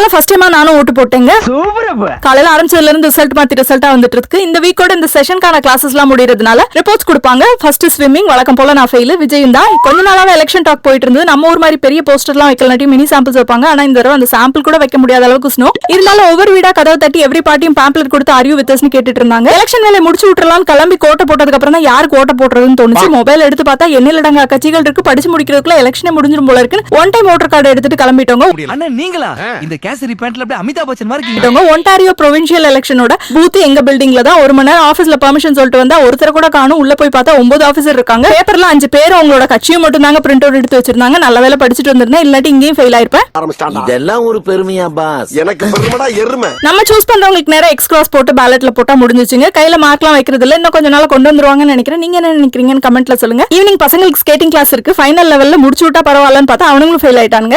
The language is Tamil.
கொரோனால ஃபர்ஸ்ட் டைமா நானும் ஓட்டு போட்டேங்க. காலையில ஆரம்பிச்சதுல இருந்து ரிசல்ட் மாத்தி ரிசல்ட்டா வந்துட்டு இருக்கு இந்த வீக்கோட இந்த செஷனுக்கான கிளாஸஸ் எல்லாம் முடியறதுனால ரிப்போர்ட்ஸ் கொடுப்பாங்க. ஃபர்ஸ்ட் ஸ்விம்மிங் வழக்கம் போல நான் ஃபெயில் விஜயும் தான். கொஞ்ச நாளாவே எலெக்ஷன் டாக் போயிட்டு இருந்தது. நம்ம ஊர் மாதிரி பெரிய போஸ்டர்லாம் வைக்கலாட்டி மினி சாம்பிள்ஸ் வைப்பாங்க. ஆனா இந்த தடவை அந்த சாம்பிள் கூட வைக்க முடியாத அளவுக்கு ஸ்னோ இருந்தாலும் ஒவ்வொரு வீடா கதவை தட்டி எவ்ரி பார்ட்டியும் பேம்ப்ளெட் கொடுத்து அறிவு வித்தஸ்னு கேட்டுட்டு இருந்தாங்க. எலெக்ஷன் வேலை முடிச்சு விட்டுறலாம் கிளம்பி கோட்டை போட்டதுக்கு அப்புறம் தான் யாருக்கு ஓட்ட போடுறதுன்னு தோணுச்சு. மொபைல் எடுத்து பார்த்தா எண்ணிலடங்கா கட்சிகள் இருக்கு. படிச்சு முடிக்கிறதுக்குள்ள எலெக்ஷனே முடிஞ்சிரும் போல இருக்கு ஒன் டைம் ஓட்டர் கார்டு எடுத்துட்டு கிளம்பிட்டோங்க. நீங்களா? இந்த கேசரி பேண்ட்ல அப்படியே அமிதாப் பச்சன் மாதிரி இருக்கீங்க. ஒன்டாரியோ ப்ரொவின்ஷியல் எலெக்ஷனோட பூத் எங்க பில்டிங்ல தான் ஒரு மணி நேரம் ஆபீஸ்ல பெர்மிஷன் சொல்லிட்டு வந்தா ஒருத்தர் கூட காணும். உள்ள போய் பார்த்தா ஒன்பது ஆபீசர் இருக்காங்க. பேப்பர்ல அஞ்சு பேர் அவங்களோட கட்சியும் மட்டும் தாங்க பிரிண்ட் அவுட் எடுத்து வச்சிருந்தாங்க. நல்ல வேலை படிச்சுட்டு வந்திருந்தேன். இல்லாட்டி இங்கேயும் ஃபெயில் ஆயிருப்பேன். இதெல்லாம் ஒரு பெருமையா பாஸ்? எனக்கு பெருமடா எருமை. நம்ம சூஸ் பண்றவங்களுக்கு நேரம் எக்ஸ் கிராஸ் போட்டு பேலட்ல போட்டா முடிஞ்சுச்சுங்க. கையில மார்க்லாம் வைக்கிறது இல்ல. இன்னும் கொஞ்ச நாள் கொண்டு வந்துருவாங்கன்னு நினைக்கிறேன். நீங்க என்ன நினைக்கிறீங்கன்னு கமெண்ட்ல சொல்லுங்க. ஈவினிங் பசங்களுக்கு ஸ்கேட்டிங் கிளாஸ் இருக்கு. ஃபைனல் லெவல்ல முடிச்சு விட்டா பரவாயில்லன்னு பார்த்தா அவனுங்களும் ஃபெயில் ஆயிட்டாங்க